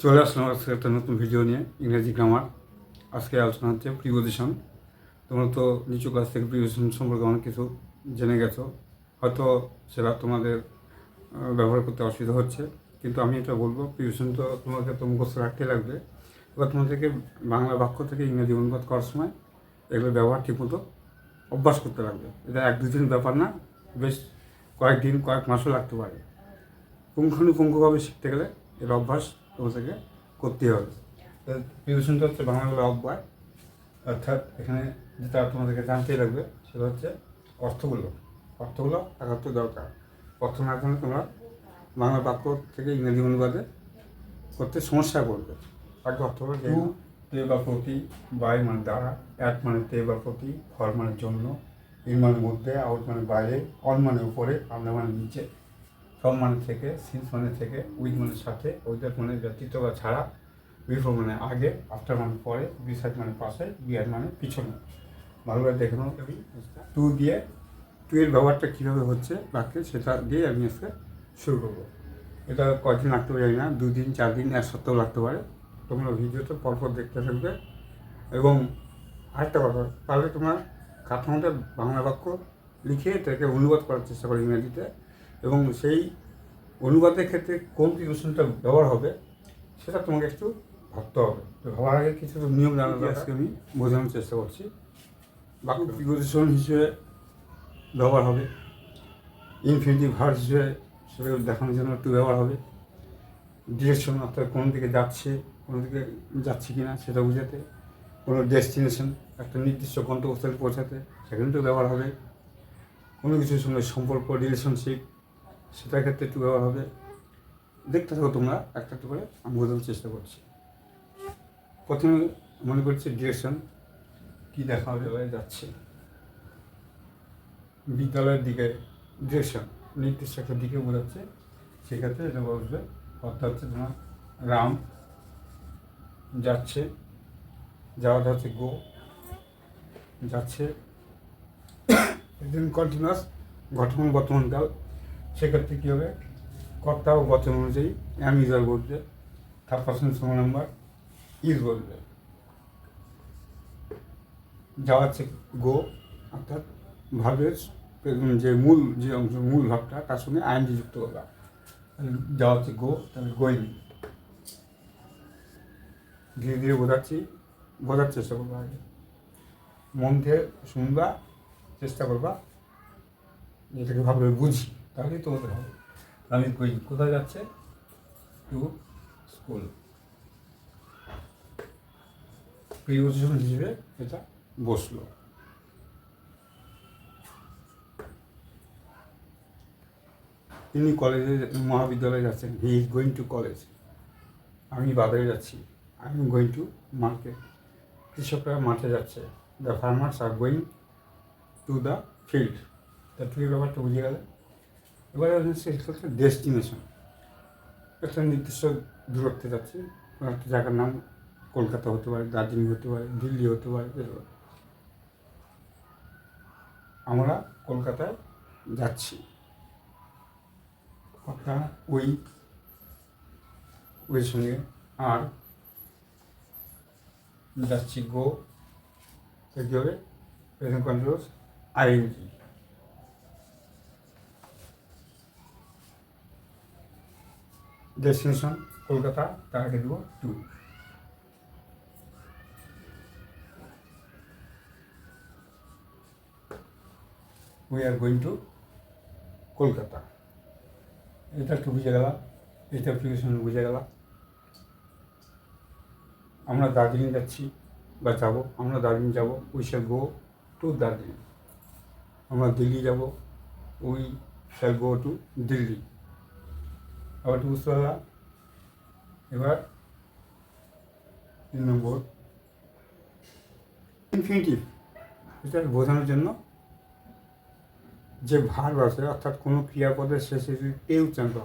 চলে আসলাম আজকে একটা নতুন ভিডিও নিয়ে, ইংরেজি গ্রামার আজকে আলোচনা হচ্ছে প্রিপোজিশন তোমরা তো নিচু ক্লাস থেকে প্রিপোজিশন সম্পর্কে অনেক কিছু জেনে গেছো। হয়তো সেটা তোমাদের ব্যবহার করতে অসুবিধা হচ্ছে। কিন্তু আমি এটা বলব প্রিপোজিশন তো তোমাকে তো মুখস্থ রাখতে লাগবে। এবার তোমাদেরকে বাংলা বাক্য থেকে ইংরেজি অনুবাদ করার সময় এগুলো ব্যবহার ঠিকমতো অভ্যাস করতে লাগবে। এটা এক দুদিন ব্যাপার না, বেশ কয়েকদিন, কয়েক মাসও লাগতে পারে। পুঙ্খানুপুঙ্খভাবে শিখতে গেলে এর অভ্যাস তোমাদেরকে করতেই হবে। প্রিপারেশনটা হচ্ছে বাংলা অভ্যাস অর্থাৎ এখানে যেটা তোমাদেরকে জানতেই লাগবে সেটা হচ্ছে অর্থগুলো। অর্থগুলো একাত্তর দরকার। অর্থ না জানলে তোমরা বাংলা বাক্য থেকে ইংরেজি অনুবাদে করতে সমস্যা করবে আগে অর্থ হলো টু তে বা প্রতি বাই মানে দ্বারা এক মানে তে বা প্রতি ফর মানে জন্য ইন মানে মধ্যে আউট মানে বাইরে অন মানে উপরে আমরা মানে নিচে। ফ্রম মানে থেকে সিন্স মানে থেকে উইথ মানে সাথে উইদাউট মানে ব্যতীত বা ছাড়া বিফোর মানে আগে, আফটার মানে পরে, বিসাইড মানে পাশে, বিয়ার মানে পিছনে। ভালোভাবে দেখে আমি টু দিয়ে, টু এর ব্যবহারটা কীভাবে হচ্ছে, বাক্যে, সেটা দিয়ে আমি আজকে শুরু করব। এটা কয়দিন লাগতে পারে না, দুদিন চার দিন এক সপ্তাহ লাগতে পারে। তোমরা ভিডিওটা পরপর দেখতে থাকবে। এবং আরেকটা কথা, তাহলে তোমার কাঠামোটা বাংলা বাক্য লিখে এটাকে অনুবাদ করার চেষ্টা করো ইংরেজিতে। এবং সেই অনুবাদের ক্ষেত্রে কোন প্রিপারেশনটা ব্যবহার হবে সেটা তোমাকে একটু ভাবতে হবে। তো ভাবার আগে কিছু নিয়ম জানা আজকে আমি বোঝানোর চেষ্টা করছি। বাক্য প্রিপারেশন হিসেবে ব্যবহার হবে। ইনফিনিটিভ ভার্স হিসেবে সেটা দেখানোর জন্য একটু ব্যবহার হবে। ডিরেকশন অর্থাৎ কোন দিকে যাচ্ছে কোন দিকে যাচ্ছে কি না সেটা বোঝাতে। কোনো ডেস্টিনেশন একটা নির্দিষ্ট গন্তব্যস্থলে পৌঁছাতে সেখানেও ব্যবহার হবে। কোনো কিছুর সঙ্গে সম্পর্ক রিলেশনশিপ সেটার ক্ষেত্রে একটু ব্যবহার হবে। দেখতে থাকো তোমরা, একটা একটা করে, আমি বোঝানোর চেষ্টা করছি। প্রথমে মনে করছি ডিরেকশন, কী দেখা হবে যাচ্ছে। বিদ্যালয়ের দিকে ডিরেকশন, নির্দিষ্ট একটা দিকে বোঝাচ্ছে সেক্ষেত্রে এটা বসবে। অর্থাৎ হচ্ছে তোমার রাম যাচ্ছে, যাওয়াটা হচ্ছে গো, যাচ্ছে। একদিন কন্টিনিউয়াস ঘটনা বর্তমানকাল সেক্ষেত্রে কী হবে? কর্তা ও বচন অনুযায়ী অ্যাম ইউজার বলবে থার্ড পার্সেন্ট সময় নাম্বার ইজ বলবে। যাওয়া হচ্ছে গো, অর্থাৎ ভাবের যে মূল, যে অংশ, মূল ভাবটা, তার সঙ্গে আইনজি যুক্ত করা যাওয়া হচ্ছে গো, তাহলে গোয়িং ধীরে ধীরে বোঝাচ্ছি, বোঝার চেষ্টা করব আগে। মন থেকে শুনবা, চেষ্টা করবা এটাকে ভাবে বুঝি। তাহলেই তোমাদের হবে। আমি কই, কোথায় যাচ্ছে? টু স্কুল প্রিপোজিশন হিসেবে এটা বসল। তিনি কলেজে মহাবিদ্যালয়ে যাচ্ছেন। He is going to college আমি বাজারে যাচ্ছি। I am going to market কৃষকরা মাঠে যাচ্ছে। The farmers are going to the field তা টু ব্যাপারটা বুঝে গেলে এবারে হচ্ছে একটা ডেস্টিনেশন একটা নির্দিষ্ট দূরত্বে যাচ্ছি কোনো একটা জায়গার নাম কলকাতা হতে পারে দার্জিলিং হতে পারে দিল্লি হতে পারে। আমরা কলকাতায় যাচ্ছি কথা ওই ওই সঙ্গে আর যাচ্ছি গো কী হবে present continuous ING destination Kolkata তার দেবো to we are going to Kolkata এটা একটু বুঝে গেলাম, এটা প্রিপারেশন বুঝে গেলাম। আমরা দার্জিলিং যাচ্ছি বা যাব, আমরা দার্জিলিং যাব we shall go to Darjeeling. আমরা দিল্লি যাব we shall go to Delhi. আবার একটু বুঝতে পারলাম এবার তিন নম্বর। ইনফিনিটিভ এটা বোঝানোর জন্য যে ভার আছে অর্থাৎ কোনো ক্রিয়াপদের শেষে যদি তে উচ্চারণ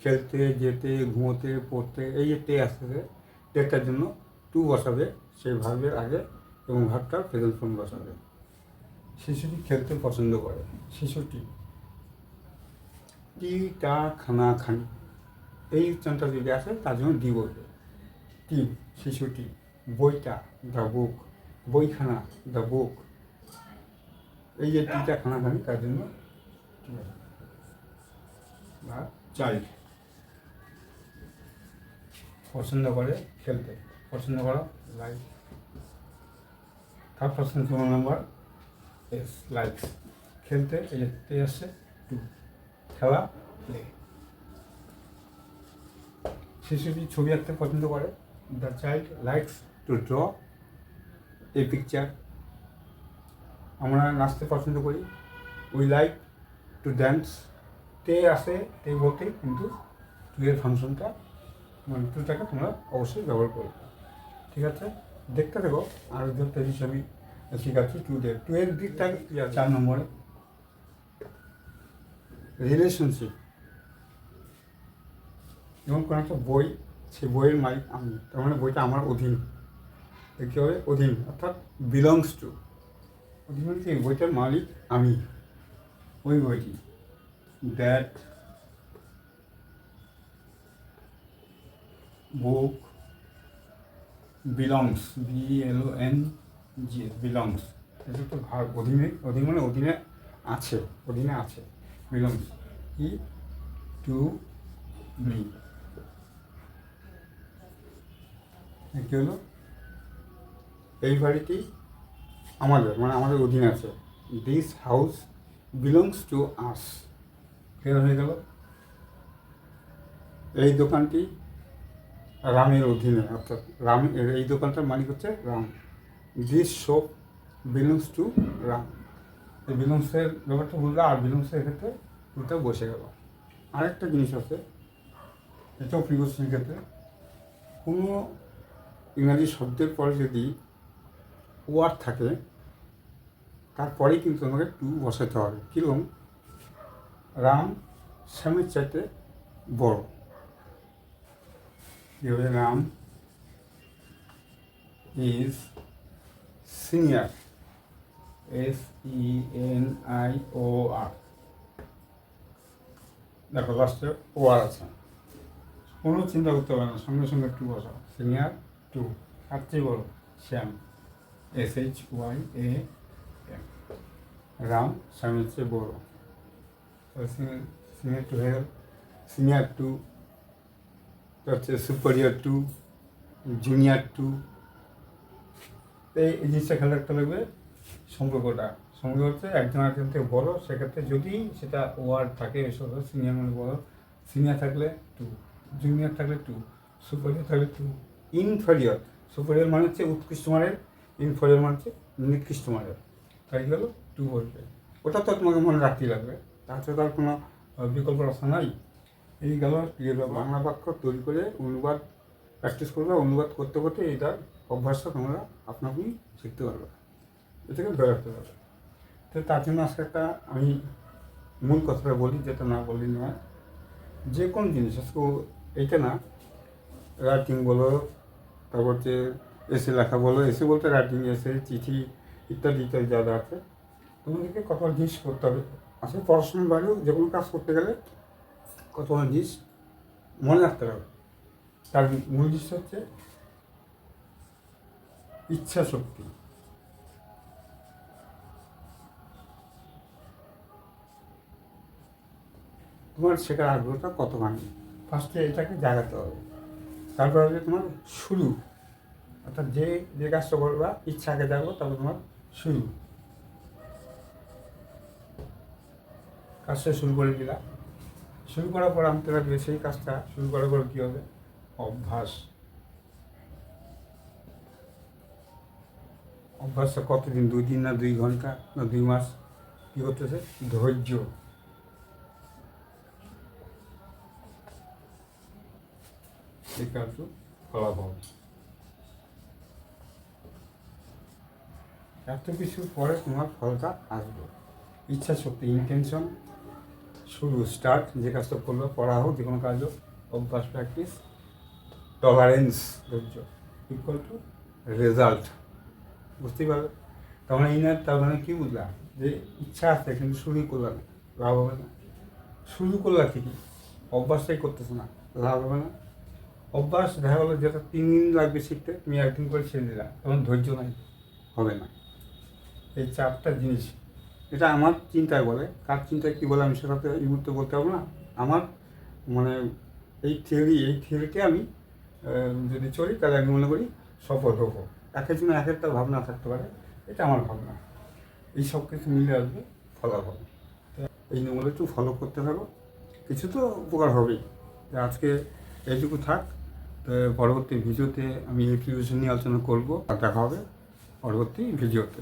খেলতে, যেতে, ঘুমোতে, পড়তে, এই যে তে আসতেছে, টেটার জন্য টু বসাবে, সেই ভার্বের আগে এবং ভাবটার প্রেজেন্ট ফর্ম বসাবে। শিশুটি খেলতে পছন্দ করে? শিশুটি। টি টা খানা খানি এই উচ্চারণটা যদি আসে, তার জন্য ডি বলবে টি শিশুটি, বইটা, দ্য বুক, বইখানা, দ্য বুক। এই যে টিটা খানাখানি তার জন্য বা চাইল্ড পছন্দ করে খেলতে, পছন্দ করা লাইক থার্ড পার্সন কোনো নাম্বার এস লাইকস খেলতে, এই আসছে টু খেলা প্লে শিশুটি ছবি আঁকতে পছন্দ করে। The child likes to draw a picture আমরা নাচতে পছন্দ করি। উই লাইক টু ড্যান্স তে আসে, তে বলতে কিন্তু টু এর ফাংশনটা মানে টুটাকে তোমরা অবশ্যই ব্যবহার করবে ঠিক আছে? দেখতে দেখো আর ধরতে হিসাবে শেখাচ্ছি টু ডে টু এর দিকটা চার নম্বরে। রিলেশনশিপ যেমন কোনো একটা বই সে বইয়ের মালিক আমি। তার মানে বইটা আমার অধীন। কী হবে অধীন, অর্থাৎ বিলংস টু অধীন কি? বইটার মালিক আমি। ওই বইটি। That book belongs B L O N G belongs এটা তো ভার, অধীনে, অধীন মানে অধীনে আছে অধীনে আছে। বিলংস ই টু মি কী হলো? এই বাড়িটি আমাদের মানে আমাদের অধীনে আছে। This house belongs to us clear হয়ে গেল? এই দোকানটি রামের অধীনে, অর্থাৎ রাম, এই দোকানটার মালিক হচ্ছে Ram. This shop belongs to Ram. এই বিলংসের ব্যাপারটা বললে আর বিলংসের ক্ষেত্রে পুরোটা বসে গেল। আরেকটা জিনিস আছে এটাও প্রিভিয়াসের ক্ষেত্রে। কোনো ইংরাজি শব্দের পরে যদি ওয়ার থাকে তারপরেই কিন্তু আমাকে টু বসাতে হবে। কীরকম? রাম শ্যামের চাইতে বড়। কীভাবে Ram is senior S E N I O R দেখো লাস্টে ও আর আছে। কোনো চিন্তা করতে হবে না, সঙ্গে সঙ্গে টু বসাও। সিনিয়র টু তার চেয়ে বড় Shyam. S H Y A Ram শ্যামের চেয়ে বড়। সিনিয়র টু গেল। সিনিয়র টু হচ্ছে সুপারিয়ার টু জুনিয়র টু এই জিনিসটা খেয়াল রাখতে লাগবে, সম্পর্কটা। সম্পর্ক হচ্ছে একজন আরেকজন থেকে বড়, সেক্ষেত্রে যদি সেটা ওয়ার্ড থাকে এসব সিনিয়র মানে বড়। সিনিয়র থাকলে টু জুনিয়র থাকলে টু সুপারিয়র থাকলে টু ইনফেরিয়র সুপারিয়র মানে হচ্ছে উৎকৃষ্ট মানের ইনফেরিয়র মানে হচ্ছে নিকৃষ্ট মানের। তাই গেল টু বলবে ওটা তো তোমাকে মনে রাখতেই লাগবে। তাছাড়া তার কোনো বিকল্প রাস্তা নাই। এই গেল ক্লিয়ার বাংলা বাক্য তৈরি করে অনুবাদ প্র্যাকটিস করবে, অনুবাদ করতে করতে এইটার অভ্যাসটা তোমরা আপনা আপনি শিখতে পারবে। এটাকে ধরে রাখতে পারবে তো তার জন্য আজকে একটা আমি মূল কথাটা বলি, যেটা না বলি নয়। যে কোনো জিনিস, আজকে এইটা না রাইটিং বলো তারপর হচ্ছে এসে লেখা বলো, এসে বলতে রাইটিং এসে চিঠি ইত্যাদি ইত্যাদি যা যা আছে, তোমাদেরকে কত জিনিস করতে হবে। আসলে পড়াশোনার বাইরেও যে কোনো কাজ করতে গেলে কত জিনিস মনে রাখতে হবে। তার মূল জিনিস হচ্ছে ইচ্ছা শক্তি। তোমার শেখার আগ্রহটা কতখানি? ফার্স্টে এটাকে জাগাতে হবে। তারপর হবে তোমার শুরু। অর্থাৎ যে যে কাজটা করবা, ইচ্ছা আগে জাগবো তারপর তোমার শুরু। কাজটা শুরু করে দিলা। শুরু করার পর আনতে লাগবে সেই কাজটা, শুরু করার পর কী হবে? অভ্যাস। অভ্যাসটা কতদিন? দুই দিন না দুই ঘণ্টা না দুই মাস? কী করতেছে ধৈর্য। কার্য ফলাফল। এত কিছুর পরে তোমার ফলটা আসবে। ইচ্ছা শক্তি ইন্টেনশন শুরু স্টার্ট যে কাজটা করল পড়া হোক, যে কোনো কাজ হোক, অভ্যাস প্র্যাকটিস টলারেন্স ধৈর্য ইকুয়াল টু রেজাল্ট বুঝতেই পারবে তার মানে ইনার তার মানে কী বুঝলাম যে ইচ্ছা আছে, কিন্তু শুরুই করলাম লাভ হবে না। শুরু করলা ঠিকই, অভ্যাসটাই করতেছে না, লাভ হবে না। অভ্যাস দেখা গেলো যেটা তিন দিন লাগবে শিখতে তুমি একদিন করে ছেড়ে দিলা তখন ধৈর্য নাই। হবে না। এই চারটা জিনিস। এটা আমার চিন্তায় বলে। কার চিন্তায় কী বলে আমি সেটা তো এই মুহূর্তে বলতে পারব না। আমার মানে এই থিওরি এই থিওরিতে আমি যদি চলি তাহলে আমি মনে করি সফল হব। এক একজনের এক একটা ভাবনা থাকতে পারে। এটা আমার ভাবনা। এই সব কিছু মিলে আসবে ফলাফল এই নিয়মগুলো একটু ফলো করতে থাকো। কিছু তো উপকার হবেই। আজকে এইটুকু থাক। পরবর্তী ভিডিওতে আমি এই নিয়ে আলোচনা করব। আর দেখা হবে পরবর্তী ভিডিওতে।